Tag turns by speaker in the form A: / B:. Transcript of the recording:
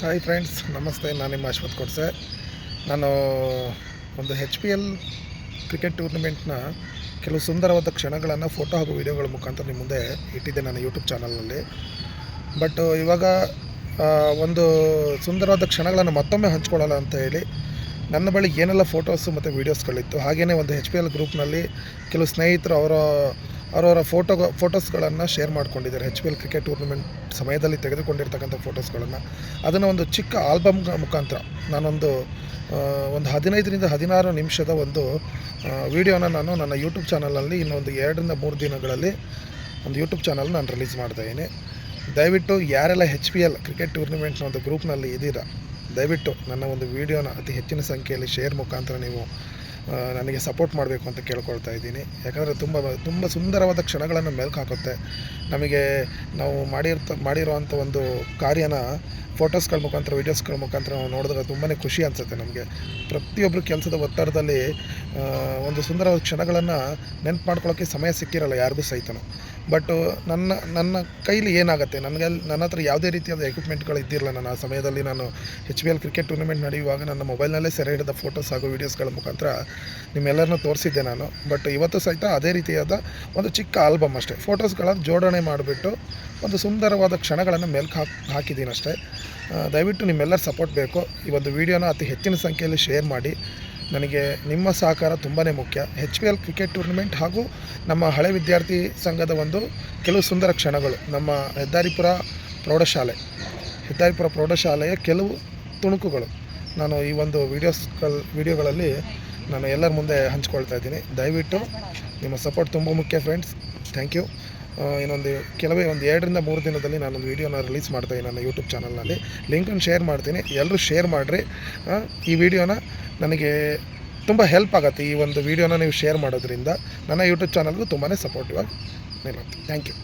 A: Hi friends ನಮಸ್ತೆ. ನಾನು ನಿಮ್ಮ ಅಶ್ವಥ್ ಕೊಡ್ಸೆ. ನಾನು ಒಂದು ಹೆಚ್ ಪಿ ಎಲ್ ಕ್ರಿಕೆಟ್ ಟೂರ್ನಮೆಂಟ್ನ ಕೆಲವು ಸುಂದರವಾದ ಕ್ಷಣಗಳನ್ನು ಫೋಟೋ ಹಾಗೂ ವಿಡಿಯೋಗಳ ಮುಖಾಂತರ ನಿಮ್ಮ ಮುಂದೆ ಇಟ್ಟಿದ್ದೆ ನನ್ನ ಯೂಟ್ಯೂಬ್ ಚಾನಲಲ್ಲಿ ಬಟ್ ಇವಾಗ ಒಂದು ಸುಂದರವಾದ ಕ್ಷಣಗಳನ್ನು ಮತ್ತೊಮ್ಮೆ ಹಂಚ್ಕೊಳ್ಳೋಲ್ಲ ಅಂತ ಹೇಳಿ ನನ್ನ ಬಳಿ ಏನೆಲ್ಲ ಫೋಟೋಸು ಮತ್ತು ವೀಡಿಯೋಸ್ಗಳಿತ್ತು ಹಾಗೆಯೇ ಒಂದು ಹೆಚ್ ಪಿ ಎಲ್ ಗ್ರೂಪ್ನಲ್ಲಿ ಕೆಲವು ಸ್ನೇಹಿತರು ಅವರ, ಅವರವರ ಫೋಟೋ ಫೋಟೋಸ್ಗಳನ್ನು ಶೇರ್ ಮಾಡ್ಕೊಂಡಿದ್ದಾರೆ. H P L cricket tournament ಸಮಯದಲ್ಲಿ ತೆಗೆದುಕೊಂಡಿರ್ತಕ್ಕಂಥ ಫೋಟೋಸ್ಗಳನ್ನು ಅದನ್ನು ಒಂದು ಚಿಕ್ಕ ಆಲ್ಬಮ್ ಮುಖಾಂತರ ನಾನೊಂದು ಒಂದು ಹದಿನೈದರಿಂದ ಹದಿನಾರು ನಿಮಿಷದ ಒಂದು ವಿಡಿಯೋನ ನಾನು ನನ್ನ ಯೂಟ್ಯೂಬ್ ಚಾನಲಲ್ಲಿ ಇನ್ನೊಂದು ಎರಡರಿಂದ ಮೂರು ದಿನಗಳಲ್ಲಿ ಒಂದು ಯೂಟ್ಯೂಬ್ ಚಾನಲ್ ನಾನು ರಿಲೀಸ್ ಮಾಡ್ತಾಯಿದ್ದೀನಿ ದಯವಿಟ್ಟು ಯಾರೆಲ್ಲ ಹೆಚ್ ಪಿ ಎಲ್ ಕ್ರಿಕೆಟ್ ಟೂರ್ನಿಮೆಂಟ್ನ ಒಂದು ಗ್ರೂಪ್ನಲ್ಲಿ ಇದ್ದೀರಾ ದಯವಿಟ್ಟು ನನ್ನ ಒಂದು ವಿಡಿಯೋನ ಅತಿ ಹೆಚ್ಚಿನ ಸಂಖ್ಯೆಯಲ್ಲಿ ಶೇರ್ ಮುಖಾಂತರ ನೀವು ನನಗೆ ಸಪೋರ್ಟ್ ಮಾಡಬೇಕು ಅಂತ ಕೇಳ್ಕೊಳ್ತಾ ಇದ್ದೀನಿ. ಯಾಕಂದರೆ ತುಂಬ ತುಂಬ ಸುಂದರವಾದ ಕ್ಷಣಗಳನ್ನು ಮೆಲ್ಕು ಹಾಕುತ್ತೆ. ನಮಗೆ ನಾವು ಮಾಡಿರ್ತ, ಮಾಡಿರೋವಂಥ ಒಂದು ಕಾರ್ಯನ ಫೋಟೋಸ್ಗಳ ಮುಖಾಂತರ, ವೀಡಿಯೋಸ್ಗಳ ಮುಖಾಂತರ ನಾವು ನೋಡಿದ್ರೆ ತುಂಬಾ ಖುಷಿ ಅನಿಸುತ್ತೆ ನಮಗೆ. ಪ್ರತಿಯೊಬ್ಬರು ಕೆಲಸದ ಒತ್ತಡದಲ್ಲಿ ಒಂದು ಸುಂದರವಾದ ಕ್ಷಣಗಳನ್ನು ನೆನ್ಪು ಮಾಡ್ಕೊಳ್ಳೋಕ್ಕೆ ಸಮಯ ಸಿಕ್ಕಿರಲ್ಲ, ಯಾರಿಗೂ ಸಹಿತನು. ಬಟ್ ನನ್ನ ನನ್ನ ಕೈಲಿ ಏನಾಗುತ್ತೆ? ನನಗೆ ನನ್ನ ಹತ್ರ ಯಾವುದೇ ರೀತಿಯಾದ ಎಕ್ವಿಪ್ಮೆಂಟ್ಗಳು ಇದ್ದಿರಲ್ಲ, ನಾನು ಆ ಸಮಯದಲ್ಲಿ ನಾನು H B L cricket tournament ನಡೆಯುವಾಗ ನನ್ನ ಮೊಬೈಲ್ನಲ್ಲೇ ಸೆರೆ ಹಿಡಿದ ಫೋಟೋಸ್ ಹಾಗೂ ವೀಡಿಯೋಸ್ಗಳ ಮುಖಾಂತರ ನಿಮ್ಮೆಲ್ಲರನ್ನೂ ತೋರಿಸಿದ್ದೆ ನಾನು. ಬಟ್ ಇವತ್ತು ಸಹಿತ ಅದೇ ರೀತಿಯಾದ ಒಂದು ಚಿಕ್ಕ ಆಲ್ಬಮ್ ಅಷ್ಟೇ. ಫೋಟೋಸ್ಗಳನ್ನು ಜೋಡಣೆ ಮಾಡಿಬಿಟ್ಟು ಒಂದು ಸುಂದರವಾದ ಕ್ಷಣಗಳನ್ನು ಮೆಲ್ಕು ಹಾಕಿ ಹಾಕಿದ್ದೀನಿ ಅಷ್ಟೇ. ದಯವಿಟ್ಟು ನಿಮ್ಮೆಲ್ಲರ ಸಪೋರ್ಟ್ ಬೇಕು. ಈ ಒಂದು ವಿಡಿಯೋನ ಅತಿ ಹೆಚ್ಚಿನ ಸಂಖ್ಯೆಯಲ್ಲಿ ಶೇರ್ ಮಾಡಿ. ನನಗೆ ನಿಮ್ಮ ಸಹಕಾರ ತುಂಬಾ ಮುಖ್ಯ. H P L cricket tournament ಹಾಗೂ ನಮ್ಮ ಹಳೆ ವಿದ್ಯಾರ್ಥಿ ಸಂಘದ ಒಂದು ಕೆಲವು ಸುಂದರ ಕ್ಷಣಗಳು. ನಮ್ಮ ಹೆದ್ದಾರಿಪುರ ಪ್ರೌಢಶಾಲೆ. ಹೆದ್ದಾರಿಪುರ ಪ್ರೌಢಶಾಲೆಯ ಕೆಲವು ತುಣುಕುಗಳು. ನಾನು ಈ ಒಂದು ವೀಡಿಯೋಸ್ಗಳ ವಿಡಿಯೋಗಳಲ್ಲಿ ನಾನು ಎಲ್ಲರ ಮುಂದೆ ಹಂಚ್ಕೊಳ್ತಾ ಇದ್ದೀನಿ. ದಯವಿಟ್ಟು ನಿಮ್ಮ ಸಪೋರ್ಟ್ ತುಂಬ ಮುಖ್ಯ ಫ್ರೆಂಡ್ಸ್ ಥ್ಯಾಂಕ್ ಯು ಇನ್ನೊಂದು ಕೆಲವೇ ಒಂದು ಎರಡರಿಂದ ಮೂರು ದಿನದಲ್ಲಿ ನಾನೊಂದು ವೀಡಿಯೋನ ರಿಲೀಸ್ ಮಾಡ್ತೀನಿ ನನ್ನ ಯೂಟ್ಯೂಬ್ ಚಾನಲ್ನಲ್ಲಿ ಲಿಂಕನ್ನು ಶೇರ್ ಮಾಡ್ತೀನಿ. ಎಲ್ಲರೂ ಶೇರ್ ಮಾಡಿರಿ. ಈ ವಿಡಿಯೋನ ನನಗೆ ತುಂಬ ಹೆಲ್ಪ್ ಆಗುತ್ತೆ ಈ ಒಂದು ವಿಡಿಯೋನ ನೀವು ಶೇರ್ ಮಾಡೋದ್ರಿಂದ. ನನ್ನ ಯೂಟ್ಯೂಬ್ ಚಾನಲ್ಗೂ ತುಂಬಾ ಸಪೋರ್ಟಿವ್ ಆಗಿ ನಿಲ್ಲುತ್ತೆ. Thank you